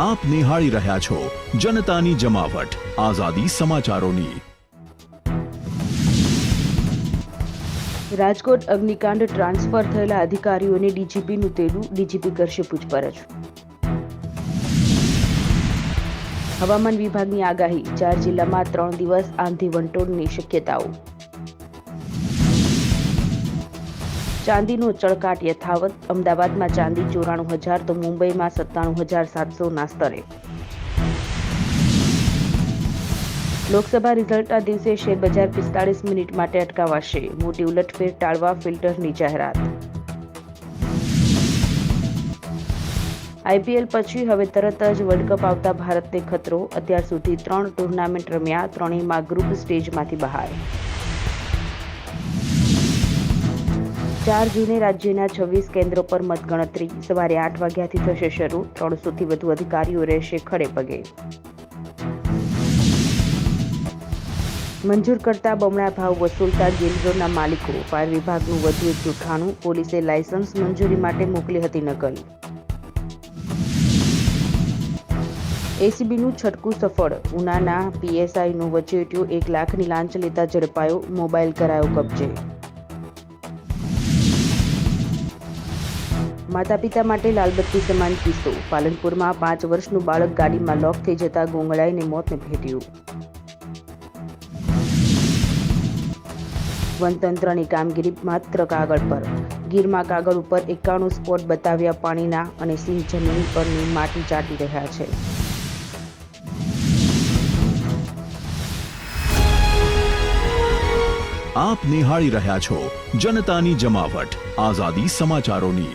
આપ નિહાળી રહ્યા છો જનતાની જમાવટ. આઝાદી સમાચારોની. રાજકોટ અગ્નિકાંડ ટ્રાન્સફર થયેલા અધિકારીઓને ડીજીપીનું તેડું, ડીજીપી કરશે પૂછપરછ. હવામાન વિભાગની આગાહી, ચાર જિલ્લામાં ત્રણ દિવસ આંધી વંટોળની શક્યતાઓ. ચાંદીનો ચળકાટ યથાવત. અમદાવાદમાં ચાંદી ચોરાણું હજાર, તો મુંબઈમાં સત્તાણું હજાર સાતસોના સ્તરે. લોકસભા રિઝલ્ટના દિવસે શેરબજાર પિસ્તાળીસ મિનિટ માટે અટકાવાશે. મોટી ઉલટફેર ટાળવા ફિલ્ટરની જાહેરાત. આઈપીએલ પછી હવે તરત જ વર્લ્ડ કપ આવતા ભારતને ખતરો. અત્યાર સુધી ત્રણ ટુર્નામેન્ટ રમ્યા, ત્રણેયમાં ગ્રુપ સ્ટેજમાંથી બહાર. ચાર જૂને રાજ્યના છવ્વીસ કેન્દ્રો પર મતગણતરી. સવારે આઠ વાગ્યાથી થશે શરૂ. ત્રણસોથી વધુ અધિકારીઓ રહેશે ખડે પગે. મંજૂર કરતા બમણા ભાવ વસૂલતા ગેલઝોનના માલિકો. ફાયર વિભાગનું વધુ એક જૂઠાણું. પોલીસે લાયસન્સ મંજૂરી માટે મોકલી હતી નકલ. એસીબીનું છટકું સફળ. ઉનાના પીએસઆઈનું વચેટિયું એક લાખની લાંચ લેતા ઝડપાયો. મોબાઈલ કરાયો કબજે. માતા પિતા માટે લાલબત્તી સમાન કિસ્સો. પાલનપુરમાં પાંચ વર્ષનું બાળક ગાડીમાં લોક થઈ જતા ગોંગળાઈને મોતને ભેટ્યું. વનતંત્રની કામગીરી માત્ર કાગળ પર. ગીરમાં કાગળ ઉપર એકાણું સ્પોટ બતાવ્યા પાણીના અને સિંહ જમીન પરની માટી ચાટી રહ્યા છે. આપ નિહાળી રહ્યા છો જનતાની જમાવટ. આઝાદી સમાચારોની